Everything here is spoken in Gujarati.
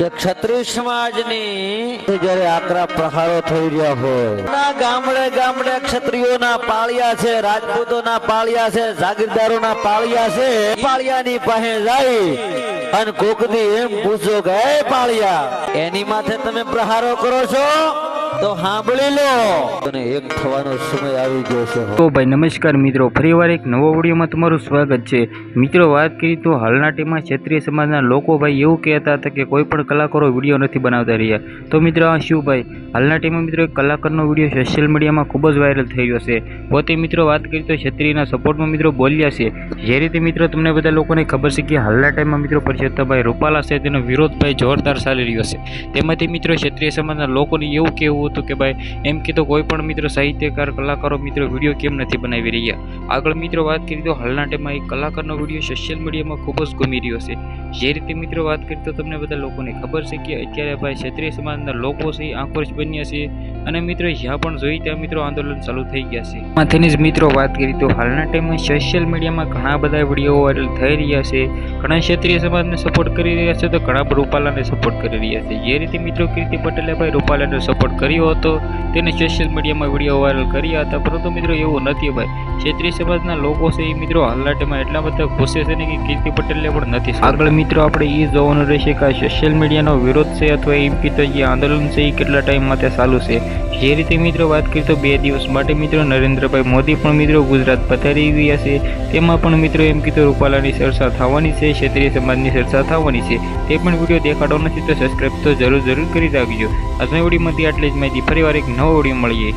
કે ક્ષત્રિય સમાજની જ્યારે આકરા પ્રહારો થઈ રહ્યા હોય. ના ગામડે ગામડે ક્ષત્રિયોના પાળિયા છે, રાજપૂતોના પાળિયા છે, જાગીરદારોના પાળિયા છે. પાળિયાની પાસે જાય અને કોકદી એમ પૂછો કે પાળિયા, એની માથે તમે પ્રહારો કરો છો? તો સાંભળી લો. એક થવાનો સમય આવી ગયો છે તો ભાઈ નમસ્કાર મિત્રો, ફરીવાર એક નવો વિડીયોમાં તમારું સ્વાગત છે. મિત્રો, વાત કરી તો હાલના ટીમમાં ક્ષત્રિય સમાજના લોકો ભાઈ એવું કહેતા હતા કે કોઈ પણ કલાકારો વીડિયો નથી બનાવતા રહ્યા. તો મિત્રો, આ શું ભાઈ? હાલના ટીમમાં મિત્રો, એક કલાકારનો વીડિયો સોશિયલ મીડિયામાં ખૂબ જ વાયરલ થઈ ગયો છે. પોતે મિત્રો, વાત કરી તો ક્ષત્રિયના સપોર્ટમાં મિત્રો બોલ્યા છે. જે રીતે મિત્રો, તમને બધા લોકોને ખબર છે કે હાલના ટાઈમમાં મિત્રો, પરસોત્તમભાઈ રૂપાલા છે, તેનો વિરોધ ભાઈ જોરદાર ચાલી રહ્યો છે. તેમાંથી મિત્રો, ક્ષત્રિય સમાજના લોકોને એવું કહેવું હતું કે ભાઈ, એમ કીધું કોઈ પણ મિત્રો, સાહિત્યકાર, કલાકારો, મિત્રો, વીડિયો કેમ નથી બનાવી રહ્યા? આગળ મિત્રો વાત કરી તો હાલના ટાઈમમાં એક કલાકારનો વીડિયો સોશિયલ મીડિયામાં ખૂબ જ ગમી રહ્યો છે. જે રીતે મિત્રો વાત કરી તો તમને બધા લોકોને ખબર છે કે અત્યારે ભાઈ ક્ષત્રિય સમાજના લોકો છે આક્રોશ બન્યા છે અને મિત્રો જ્યાં પણ જોઈ ત્યાં મિત્રો આંદોલન ચાલુ થઈ ગયા છે. માંથી જ મિત્રો વાત કરી તો હાલના ટાઈમમાં સોશિયલ મીડિયામાં ઘણા બધા વીડિયો વાયરલ થઈ રહ્યા છે. ઘણા ક્ષત્રિય સમાજને સપોર્ટ કરી રહ્યા છે તો ઘણા રૂપાલાને સપોર્ટ કરી રહ્યા છે. જે રીતે મિત્રો કીર્તિ પટેલે ભાઈ રૂપાલાને સપોર્ટ કર્યો હતો. તેને સોશિયલ મીડિયામાં વીડિયો વાયરલ કર્યા હતા. પરંતુ મિત્રો એવું નથી ભાઈ. ક્ષેત્રીય સમાજના લોકો છે એ મિત્રો હાલના એટલા બધા ગુસ્સે છે ને કે કીર્તિ પટેલને પણ નથી આગળ મિત્રો આપણે એ જોવાનું રહેશે કે સોશિયલ મીડિયાનો વિરોધ છે અથવા એમ કીધું જે આંદોલન છે એ કેટલા ટાઈમ માટે ચાલુ છે. જે રીતે મિત્રો વાત કરીએ તો બે દિવસ માટે મિત્રો નરેન્દ્રભાઈ મોદી પણ મિત્રો ગુજરાત પધારી ગયા છે. તેમાં પણ મિત્રો એમ કીધું, રૂપાલાની ચર્ચા થવાની છે, ક્ષેત્રીય સમાજની ચર્ચા થવાની છે. તે પણ વીડિયો દેખાડો નથી તો સબસ્ક્રાઈબ તો જરૂર જરૂર કરી રાખજો. આજના વિડીયોમાંથી આટલી જ માહિતી ફરીવાર એક નવો વીડિયો મળીએ